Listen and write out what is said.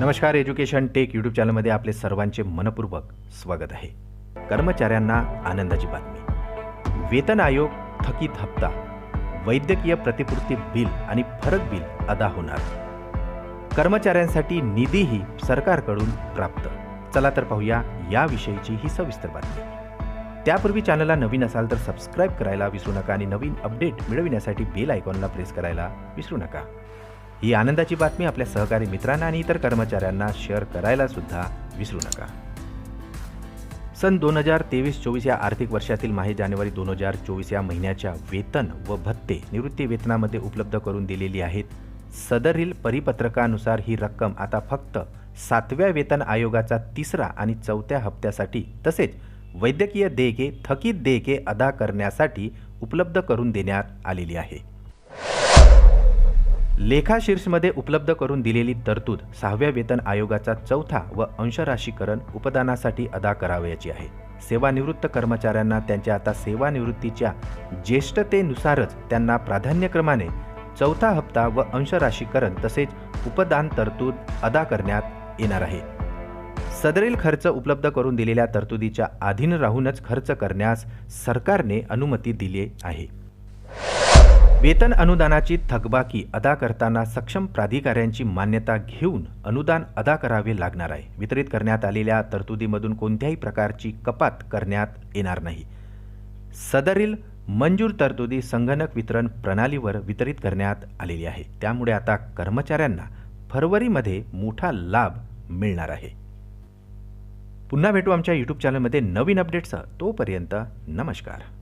नमस्कार education take YouTube चॅनलमध्ये आपले सर्वांचे मनपूर्वक स्वागत आहे. कर्मचाऱ्यांना आनंदाची बातमी. वेतन आयोग थकीत हप्ता वैद्यकीय प्रतिपूर्ती बिल आणि फरक बिल अदा होणार. कर्मचाऱ्यांसाठी निधीही सरकारकडून प्राप्त. चला तर पाहूया याविषयीची ही सविस्तर बातमी. त्यापूर्वी चॅनलला नवीन असाल तर सबस्क्राईब करायला विसरू नका आणि नवीन अपडेट मिळविण्यासाठी बेल आयकॉनला प्रेस करायला विसरू नका. ही आनंदाची बातमी आपल्या सहकारी मित्रांना आणि इतर कर्मचाऱ्यांना शेअर करायला सुद्धा विसरू नका. सन दोन हजार तेवीस चोवीस या आर्थिक वर्षातील माहे जानेवारी दोन हजार चोवीस या महिन्याच्या वेतन व भत्ते निवृत्ती वेतनामध्ये उपलब्ध करून दिलेली आहेत. सदरील परिपत्रकानुसार ही रक्कम आता फक्त सातव्या वेतन आयोगाचा तिसरा आणि चौथ्या हप्त्यासाठी तसेच वैद्यकीय देयके थकीत देयके अदा करण्यासाठी उपलब्ध करून देण्यात आलेली आहे. लेखा शीर्षमध्ये उपलब्ध करून दिलेली तरतूद सहाव्या वेतन आयोगाचा चौथा व अंशराशीकरण उपदानासाठी अदा करावयाची आहे. सेवानिवृत्त कर्मचाऱ्यांना त्यांच्या आता सेवानिवृत्तीच्या ज्येष्ठतेनुसारच त्यांना प्राधान्यक्रमाने चौथा हप्ता व अंशराशीकरण तसेच उपदान तरतूद अदा करण्यात येणार आहे. सदरील खर्च उपलब्ध करून दिलेल्या तरतुदीच्या अधीन राहूनच खर्च करण्यास सरकारने अनुमती दिली आहे. वेतन अनुदानाची थकबाकी अदा करताना सक्षम प्राधिकाऱ्यांची मान्यता घेऊन अनुदान अदा करावे लागणार आहे. वितरित करण्यात आलेल्या तरतुदीमधून कोणत्याही प्रकारची कपात करण्यात येणार नाही. सदरील मंजूर तरतुदी संगणक वितरण प्रणालीवर वितरित करण्यात आलेली आहे. त्यामुळे आता कर्मचाऱ्यांना फरवरीमध्ये मोठा लाभ मिळणार आहे. पुन्हा भेटू आमच्या यूट्यूब चॅनलमध्ये नवीन अपडेट्स तोपर्यंत नमस्कार.